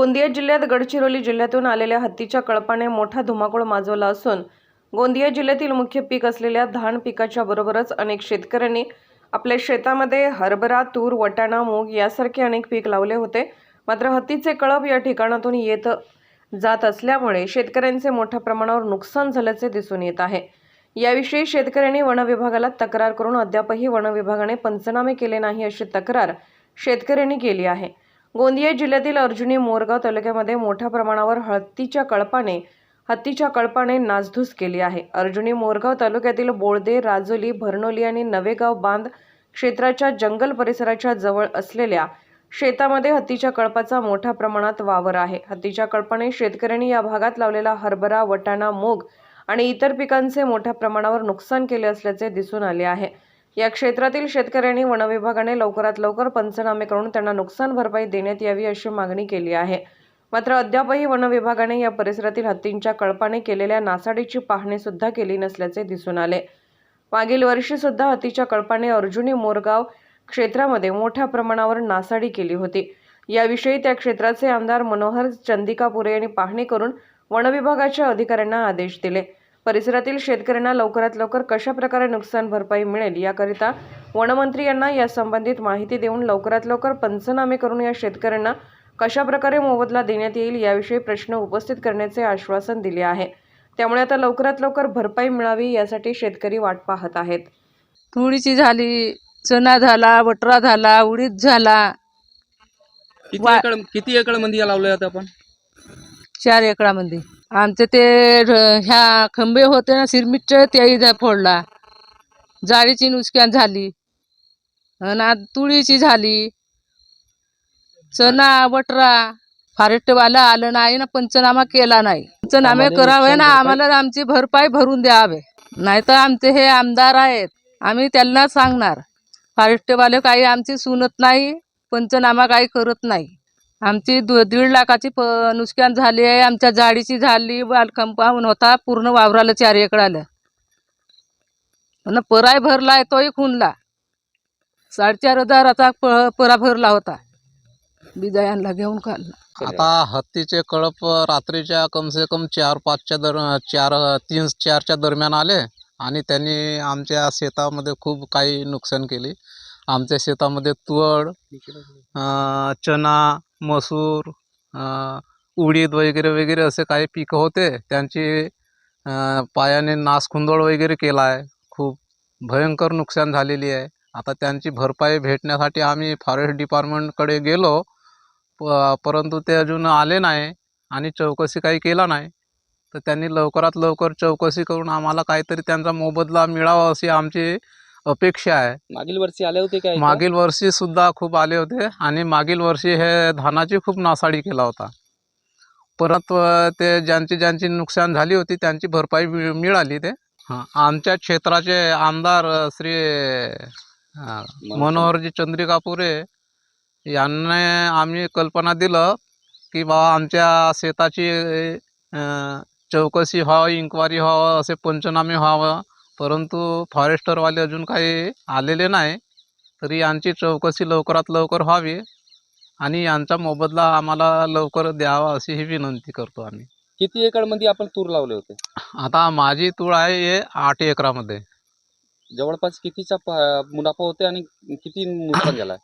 गोंदिया जिल्ह्यात गडचिरोली जिल्ह्यातून आलेल्या हत्तीच्या कळपाने मोठा धुमाकूळ माजवला असून गोंदिया जिल्ह्यातील मुख्य पीक असलेल्या धान पिकाच्या बरोबरच अनेक शेतकऱ्यांनी आपल्या शेतामध्ये हरभरा तूर वटाणा मूग यासारखे अनेक पीक लावले होते. मात्र हत्तीचे कळप या ठिकाणातून येत जात असल्यामुळे शेतकऱ्यांचे मोठ्या प्रमाणावर नुकसान झाल्याचे दिसून येत आहे. याविषयी शेतकऱ्यांनी वन विभागाला तक्रार करून अद्यापही वन विभागाने पंचनामे केले नाही अशी तक्रार शेतकऱ्यांनी केली आहे. गोंदिया जिल्ह्यातील अर्जुनी मोरगाव तालुक्यामध्ये मोठ्या प्रमाणावर हत्तीच्या कळपाने हत्तीच्या कळपाने नासधूस केली आहे. अर्जुनी मोरगाव तालुक्यातील बोळदे राजोली भरनोली आणि नवेगाव बांध क्षेत्राच्या जंगल परिसराच्या जवळ असलेल्या शेतामध्ये हत्तीच्या कळपाचा मोठ्या प्रमाणात वावर आहे. हत्तीच्या कळपाने शेतकऱ्यांनी या भागात लावलेला हरभरा वटाणा मूग आणि इतर पिकांचे मोठ्या प्रमाणावर नुकसान केले असल्याचे दिसून आले आहे. या क्षेत्रातील शेतकऱ्यांनी वनविभागाने लवकरात लवकर पंचनामे करून त्यांना नुकसान भरपाई देण्यात यावी अशी मागणी केली आहे. मात्र अद्यापही वनविभागाने या परिसरातील हत्तींच्या कळपाने केलेल्या नासाडीची पाहणी सुद्धा केली नसल्याचे दिसून आले. मागील वर्षी सुद्धा हत्तीच्या कळपाने अर्जुनी मोरगाव क्षेत्रामध्ये मोठ्या प्रमाणावर नासाडी केली होती. याविषयी त्या क्षेत्राचे आमदार मनोहर चंदिकापुरे यांनी पाहणी करून वनविभागाच्या अधिकाऱ्यांना आदेश दिले. परिसरातील शेतकऱ्यांना लवकरात लवकर कशा प्रकारे नुकसान भरपाई मिळेल याकरिता वनमंत्री यांना या संबंधित माहिती देऊन लवकरात लवकर पंचनामे करून या शेतकऱ्यांना कशा प्रकारे मोबदला देण्यात येईल याविषयी प्रश्न उपस्थित करण्याचे आश्वासन दिले आहे. त्यामुळे आता लवकरात लवकर भरपाई मिळावी यासाठी शेतकरी वाट पाहत आहेत. तुरीची झाली चणा झाला बटरा झाला उडीद झाला. किती वा- एकड किती एकडमध्ये लावले आता आपण? चार एकरामध्ये आमचे ते ह्या खंबे होते ना सिरमिटचे तेही फोडला. जाळीची नुकसान झाली. आणि तुळीची झाली. चणा बटरा फॉरेस्टवाला आलं नाही ना पंचनामा केला नाही. पंचनामे करावे ना आम्हाला आमची भरपाई भरून द्यावे. नाहीतर आमचे हे आमदार आहेत. आम्ही त्यांना सांगणार. फॉरेस्टवाले काही आमची सुनत नाही पंचनामा काही करत नाही. आमची दु दीड लाखाची प नुकसान झाली आहे आमच्या जाडीची झाली वाल कंपाऊंड होता पूर्ण वावराला चार एकर आलं. आणि पराय भरला आहे तोही खुनला. साडेचार हजाराचा प परा भरला होता. बिजायांना घेऊन खाल्ला. आता हत्तीचे कळप रात्रीच्या कम से कम चार पाचच्या दर चार तीन चारच्या दरम्यान आले आणि त्यांनी आमच्या शेतामध्ये खूप काही नुकसान केली. आमच्या शेतामध्ये तुळ चना मसूर उडीद वगैरे वगैरे असे काही पिकं होते. त्यांची पायाने नासखुंदळ वगैरे केला आहे खूप भयंकर नुकसान झालेली आहे. आता त्यांची भरपाई भेटण्यासाठी आम्ही फॉरेस्ट डिपार्टमेंटकडे गेलो. प परंतु ते अजून आले नाही आणि चौकशी काही केला नाही. तर त्यांनी लवकरात लवकर चौकशी करून आम्हाला काहीतरी त्यांचा मोबदला मिळावा अशी आमची अपेक्षा आहे. मागील वर्षी आले होते काय मागील वर्षी सुद्धा खूप आले होते आणि मागील वर्षी हे धानाची खूप नासाडी केला होता. परत अ, ते ज्यांची ज्यांची नुकसान झाली होती त्यांची भरपाई मिळ- मिळाली ते. हां आमच्या क्षेत्राचे आमदार अ, श्री अ, मनोहरजी चंद्रिकापुरे यांना आम्ही कल्पना दिलं की बा आमच्या शेताची अ, चौकशी व्हावी इन्क्वायरी व्हावं असे पंचनामे व्हावं. परंतु फॉरेस्टरवाले अजून काही आलेले नाही तरी यांची चौकशी लवकरात लवकर व्हावी आणि यांचा मोबदला आम्हाला लवकर द्यावा अशी ही विनंती करतो आम्ही. किती एकडमध्ये आपण तूर लावले होते? आता माझी तूळ आहे हे आठ एकरामध्ये. जवळपास कितीचा प- मुनाफा होते आणि किती नुकसान झालाय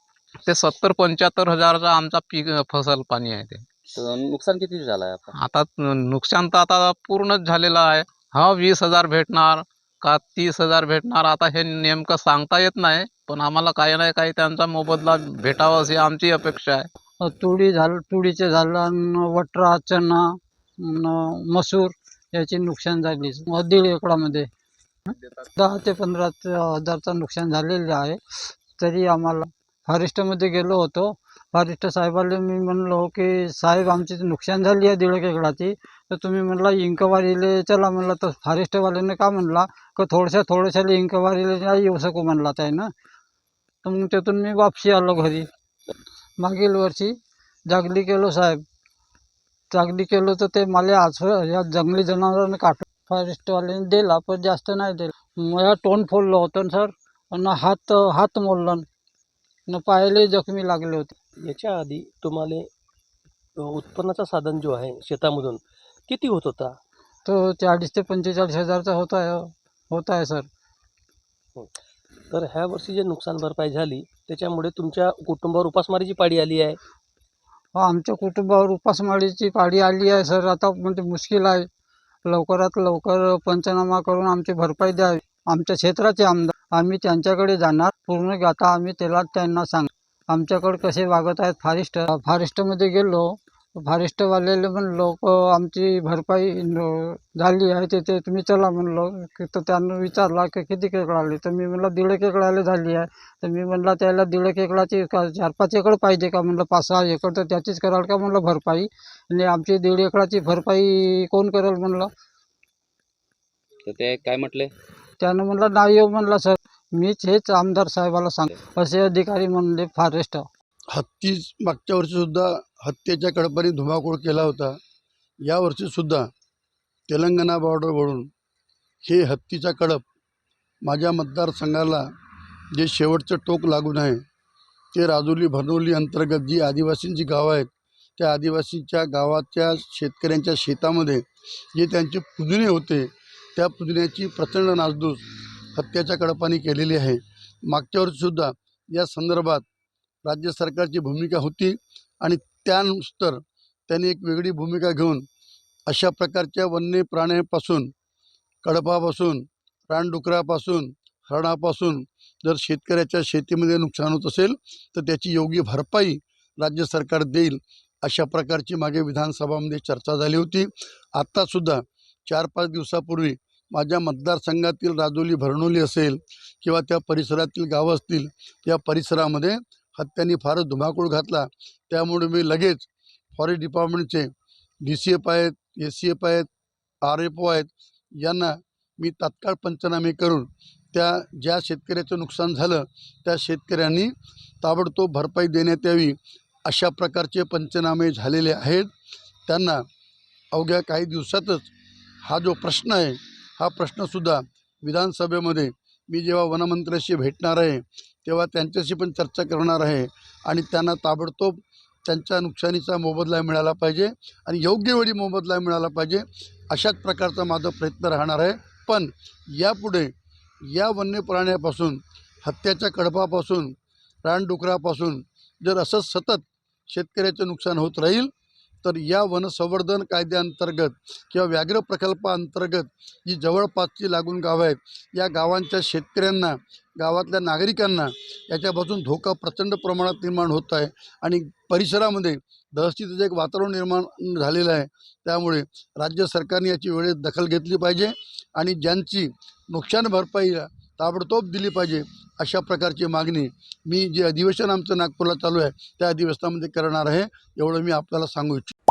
ते सत्तर पंच्याहत्तर हजाराचा आमचा पीक फसल पाणी आहे ते. तर नुकसान किती झालंय आता? आता नुकसान तर आता पूर्णच झालेलं आहे. हा वीस हजार भेटणार का तीस हजार भेटणार? आता हे नेमकं सांगता येत नाही पण आम्हाला काही नाही काही त्यांचा मोबदला भेटावा अशी आमची अपेक्षा आहे. तुडी झालं तुडीचे झालं वटरा चणा मसूर याची नुकसान झाली. दीड एकरामध्ये. दहा ते पंधरा हजारचं नुकसान झालेलं आहे. तरी आम्हाला फॉरेस्टमध्ये गेलो होतो. फॉरेस्ट साहेबाला मी म्हणलो की साहेब आमची नुकसान झाली आहे दीड एक एकराची. तर तुम्ही म्हणला इंकवारीले चला म्हणला तर फॉरेस्टवाल्याने का म्हणला का थोड्याशा थोड्याशाला इंकवारीला नाही येऊ शकू म्हणला त्यानं तर मग त्यातून मी वापसी आलो घरी. मागील वर्षी जागली केलो साहेब. जागली केलो तर ते मला आज या जंगली जनावरांना काटून फॉरेस्टवाल्याने दिला पण जास्त नाही दिला. मला तोंड फोडलं होतं सर आणि हात हात मोडलं. न पायाले जखमी लागले होते. याच्या आधी तुम्हाला उत्पन्नाचा साधन जो आहे शेतामधून किती होत होता? तो चाळीस ते पंचेचाळीस हजारचा होत आहे होत आहे सर. तर ह्या वर्षी जे नुकसान भरपाई झाली त्याच्यामुळे तुमच्या कुटुंबावर उपासमारीची पाळी आली आहे? हो आमच्या कुटुंबावर उपासमारीची पाळी आली आहे सर. आता म्हणजे मुश्किल आहे. लवकरात लवकर पंचनामा करून आमची भरपाई द्यावी. आमच्या क्षेत्राचे आमदार आम्ही त्यांच्याकडे जाणार पूर्ण गाथा आम्ही त्याला त्यांना सांग आमच्याकडे कसे वागत आहेत फॉरेस्ट फॉरेस्टमध्ये गेलो फॉरेस्टवाल्याला म्हणलो क आमची भरपाई झाली आहे ते ते तुम्ही चला म्हणलो. की तर त्यानं विचारला की किती केकडाले तर मी म्हणलं दीड एक एकडाले झाली आहे. तर मी म्हणलं त्याला दीड एक एकराची का चार पाच एकर पाहिजे का? म्हणलं पाच सहा एकर तर त्याचीच कराल का? म्हणलं भरपाई. आणि आमची दीड एकराची भरपाई कोण करेल म्हणलं? तर ते काय म्हटले? त्यानं म्हणलं नाही येऊ म्हणलं सर मीच हेच आमदार साहेबाला सांग असे अधिकारी म्हणले फॉरेस्ट. हत्ती मागच्या वर्षीसुद्धा हत्येच्या कडपाने धुमाकूळ केला होता यावर्षीसुद्धा तेलंगणा बॉर्डरवरून हे हत्तीचा कडप माझ्या मतदारसंघाला जे शेवटचं टोक लागून आहे ते राजोली भरनोली अंतर्गत जी आदिवासींची गावं आहेत त्या आदिवासींच्या गावाच्या शेतकऱ्यांच्या शेतामध्ये जे त्यांचे पुजणे होते त्या पुजण्याची प्रचंड नासधूस हत्याच्या कडपाने केलेली आहे. मागच्या वर्षीसुद्धा या संदर्भात राज्य सरकारची भूमिका होती आणि त्यानुसार त्यांनी एक वेगळी भूमिका घेऊन अशा प्रकारच्या वन्य प्राण्यापासून कडपापासून रानडुकरापासून हरणापासून जर शेतकऱ्याच्या शेतीमध्ये नुकसान होत असेल तर त्याची योग्य भरपाई राज्य सरकार देईल अशा प्रकारची मागे विधानसभामध्ये चर्चा झाली होती. आत्तासुद्धा चार पाच दिवसापूर्वी माझ्या मतदारसंघातील राजोली भरणोली असेल किंवा त्या परिसरातील गावं असतील त्या परिसरामध्ये हत्यांनी फारच धुमाकूळ घातला. त्यामुळे मी लगेच फॉरेस्ट डिपार्टमेंटचे डी सी एफ आहेत एस सी एफ आहेत आर एफ ओ आहेत यांना मी तात्काळ पंचनामे करून त्या ज्या शेतकऱ्याचं नुकसान झालं त्या शेतकऱ्यांनी ताबडतोब भरपाई देण्यात यावी अशा प्रकारचे पंचनामे झालेले आहेत. त्यांना अवघ्या काही दिवसातच हा जो प्रश्न आहे हा प्रश्नसुद्धा विधानसभेमध्ये मी जेव्हा वनमंत्र्याशी भेटणार आहे तेव्हा त्यांच्याशी पण चर्चा करणार आहे आणि त्यांना ताबडतोब त्यांच्या नुकसानीचा मोबदला मिळाला पाहिजे आणि योग्य वेळी मोबदला मिळाला पाहिजे अशाच प्रकारचा माझा प्रयत्न राहणार आहे. पण यापुढे या वन्य प्राण्यापासून हत्याच्या कडपापासून रानडुकरापासून जर असंच सतत शेतकऱ्याचं नुकसान होत राहील तर या वनसंवर्धन कायद्याअंतर्गत किंवा व्याघ्र प्रकल्पाअंतर्गत जी जवळपासची लागून गावं आहेत या गावांच्या शेतकऱ्यांना गावातल्या नागरिकांना याच्यापासून धोका प्रचंड प्रमाणात निर्माण होत आहे आणि परिसरामध्ये दहशतीचं एक वातावरण निर्माण झालेलं आहे त्यामुळे राज्य सरकारने याची वेळेत दखल घेतली पाहिजे आणि ज्यांची नुकसान भरपाई ताबडतोब दिली पाहिजे अशा प्रकारची मागणी मी जे अधिवेशन आमचं नागपूरला चालू आहे त्या अधिवेशनामध्ये करणार आहे एवढं मी आपल्याला सांगू इच्छितो.